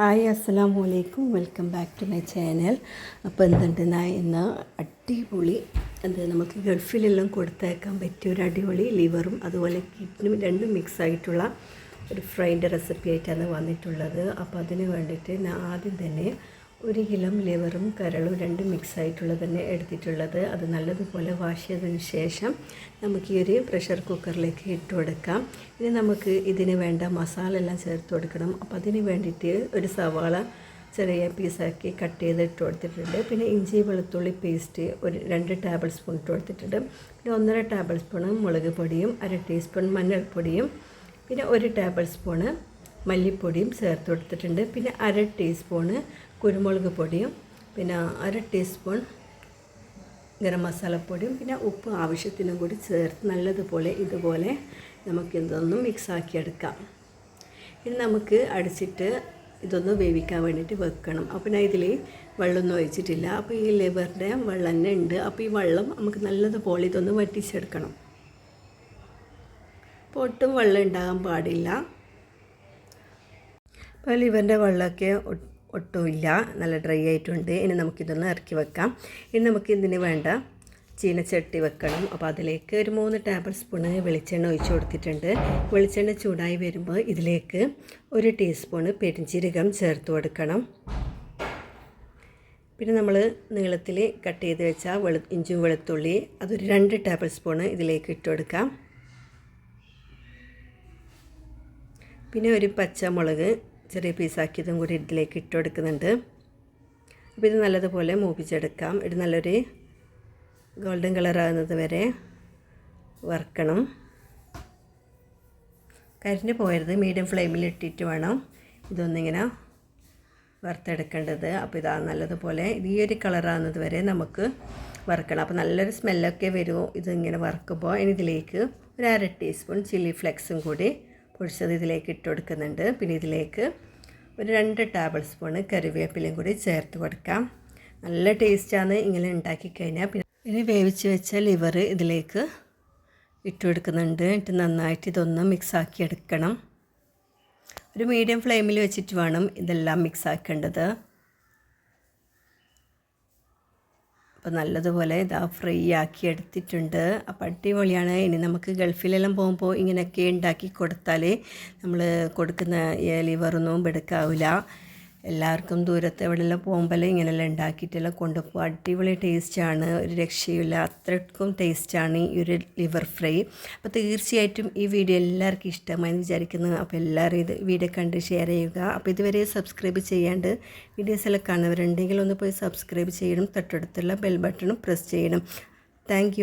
Hi അസ്സലാം വലൈക്കും welcome back to my channel. അപ്പോൾ എന്തുണ്ട്? ഞാൻ ഇന്ന് അടിപൊളി എന്ത് നമുക്ക് ഗൾഫിലെല്ലാം കൊടുത്തേക്കാൻ പറ്റിയ ഒരു അടിപൊളി ലിവറും അതുപോലെ കിഡ്നും രണ്ടും മിക്സ് ആയിട്ടുള്ള ഒരു ഫ്രൈന്റെ റെസിപ്പി ആയിട്ടാണ് വന്നിട്ടുള്ളത്. അപ്പോൾ അതിന് വേണ്ടിയിട്ട് ഞാൻ ആദ്യം തന്നെ ഒരു കിലോ ലിവറും കരളും രണ്ടും മിക്സ് ആയിട്ടുള്ളത് തന്നെ എടുത്തിട്ടുള്ളത്. അത് നല്ലതുപോലെ വാഷ് ചെയ്തതിന് ശേഷം നമുക്ക് ഈ ഒരു പ്രഷർ കുക്കറിലേക്ക് ഇട്ട് കൊടുക്കാം. ഇനി നമുക്ക് ഇതിന് വേണ്ട മസാല എല്ലാം ചേർത്ത് കൊടുക്കണം. അപ്പോൾ അതിന് വേണ്ടിയിട്ട് ഒരു സവാള ചെറിയ പീസാക്കി കട്ട് ചെയ്ത് ഇട്ട് കൊടുത്തിട്ടുണ്ട്. പിന്നെ ഇഞ്ചി വെളുത്തുള്ളി പേസ്റ്റ് ഒരു രണ്ട് ടേബിൾ സ്പൂൺ ഇട്ട് കൊടുത്തിട്ടുണ്ട്. പിന്നെ ഒന്നര ടേബിൾ സ്പൂണ് മുളക് പൊടിയും അര ടീസ്പൂൺ മഞ്ഞൾപ്പൊടിയും പിന്നെ ഒരു ടേബിൾ സ്പൂണ് മല്ലിപ്പൊടിയും ചേർത്ത് കൊടുത്തിട്ടുണ്ട്. പിന്നെ അര ടീസ്പൂണ് കുരുമുളക് പൊടിയും പിന്നെ അര ടീസ്പൂൺ ഗരം മസാലപ്പൊടിയും പിന്നെ ഉപ്പ് ആവശ്യത്തിനും കൂടി ചേർത്ത് നല്ലതുപോലെ ഇതുപോലെ നമുക്ക് ഇതൊന്ന് മിക്സാക്കിയെടുക്കാം. ഇനി നമുക്ക് അടിച്ചിട്ട് ഇതൊന്ന് വേവിക്കാൻ വേണ്ടിയിട്ട് വെക്കണം. അപ്പം ഞാൻ ഇതിൽ വെള്ളമൊന്നും ഒഴിച്ചിട്ടില്ല. അപ്പോൾ ഈ ലിവറിന്റെ വെള്ളം തന്നെ ഉണ്ട്. അപ്പോൾ ഈ വെള്ളം നമുക്ക് നല്ലതുപോലെ ഇതൊന്ന് വറ്റിച്ചെടുക്കണം. അപ്പോൾ ഒട്ടും വെള്ളം ഉണ്ടാകാൻ പാടില്ല. അപ്പോൾ ലിവറിന്റെ വെള്ളമൊക്കെ ഒട്ടുമില്ല. നല്ല ഡ്രൈ ആയിട്ടുണ്ട്. ഇനി നമുക്കിതൊന്ന് ഇറക്കി വെക്കാം. ഇനി നമുക്ക് ഇതിന് വേണ്ട ചീനച്ചട്ടി വെക്കണം. അപ്പോൾ അതിലേക്ക് ഒരു മൂന്ന് ടേബിൾ സ്പൂണ് വെളിച്ചെണ്ണ ഒഴിച്ച് കൊടുത്തിട്ടുണ്ട്. വെളിച്ചെണ്ണ ചൂടായി വരുമ്പോൾ ഇതിലേക്ക് ഒരു ടീസ്പൂണ് പെരിഞ്ചീരകം ചേർത്ത് കൊടുക്കണം. പിന്നെ നമ്മൾ നീളത്തിൽ കട്ട് ചെയ്ത് വെച്ച വെളു ഇഞ്ചും വെളുത്തുള്ളി അതൊരു രണ്ട് ടേബിൾ സ്പൂണ് ഇതിലേക്ക് ഇട്ട് കൊടുക്കാം. പിന്നെ ഒരു പച്ചമുളക് ചെറിയ പീസാക്കിയതും കൂടി ഇതിലേക്ക് ഇട്ട് കൊടുക്കുന്നുണ്ട്. അപ്പോൾ ഇത് നല്ലതുപോലെ മൂപ്പിച്ചെടുക്കാം. ഇത് നല്ലൊരു ഗോൾഡൻ കളറാകുന്നത് വരെ വറുക്കണം. കരിഞ്ഞ് പോയരുത്. മീഡിയം ഫ്ലെയിമിൽ ഇട്ടിട്ട് വേണം ഇതൊന്നിങ്ങനെ വറുത്തെടുക്കേണ്ടത്. അപ്പോൾ ഇതാ നല്ലതുപോലെ ഈ ഒരു കളറാകുന്നത് വരെ നമുക്ക് വറുക്കണം. അപ്പോൾ നല്ലൊരു സ്മെല്ലൊക്കെ വരും ഇതിങ്ങനെ വറുക്കുമ്പോൾ ഇനി ഇതിലേക്ക് ഒരു അര ടീസ്പൂൺ ചില്ലി ഫ്ലെക്സും കൂടി പൊടിച്ചത് ഇതിലേക്ക് ഇട്ട് കൊടുക്കുന്നുണ്ട്. പിന്നെ ഇതിലേക്ക് ഒരു രണ്ട് ടേബിൾ സ്പൂണ് കറിവേപ്പിലയും കൂടി ചേർത്ത് കൊടുക്കാം. നല്ല ടേസ്റ്റാണ് ഇങ്ങനെ ഉണ്ടാക്കി കഴിഞ്ഞാൽ പിന്നെ ഇനി വേവിച്ച് വെച്ച ലിവർ ഇതിലേക്ക് ഇട്ട് കൊടുക്കുന്നുണ്ട്. എന്നിട്ട് നന്നായിട്ട് ഇതൊന്ന് മിക്സാക്കി എടുക്കണം. ഒരു മീഡിയം ഫ്ലെയിമിൽ വെച്ചിട്ട് വേണം ഇതെല്ലാം മിക്സ് അപ്പോൾ നല്ലതുപോലെ ഇതാ ഫ്രൈ ആക്കി എടുത്തിട്ടുണ്ട്. അപ്പോൾ അടിപൊളിയാണ്. ഇനി നമുക്ക് ഗൾഫിലെല്ലാം പോകുമ്പോൾ ഇങ്ങനെയൊക്കെ ഉണ്ടാക്കി കൊടുത്താൽ നമ്മൾ കൊടുക്കുന്ന ലിവറൊന്നും എടുക്കാവില്ല. എല്ലാവർക്കും ദൂരത്ത് എവിടെയെല്ലാം പോകുമ്പോൾ ഇങ്ങനെയെല്ലാം ഉണ്ടാക്കിയിട്ടെല്ലാം കൊണ്ടുപോകും. അടിപൊളി ടേസ്റ്റാണ് ഒരു രക്ഷയില്ല അത്രക്കും ടേസ്റ്റാണ് ഈ ഒരു ലിവർ ഫ്രൈ. അപ്പോൾ തീർച്ചയായിട്ടും ഈ വീഡിയോ എല്ലാവർക്കും ഇഷ്ടമായി വിചാരിക്കുന്നു. അപ്പോൾ എല്ലാവരും ഇത് വീഡിയോ കണ്ട് ഷെയർ ചെയ്യുക. അപ്പോൾ ഇതുവരെ സബ്സ്ക്രൈബ് ചെയ്യാണ്ട് വീഡിയോസ് വീഡിയോസെല്ലാം കാണുന്നവരുണ്ടെങ്കിൽ ഒന്ന് പോയി സബ്സ്ക്രൈബ് ചെയ്യണം. തൊട്ടടുത്തുള്ള ബെൽ ബട്ടണും പ്രസ് ചെയ്യണം. താങ്ക്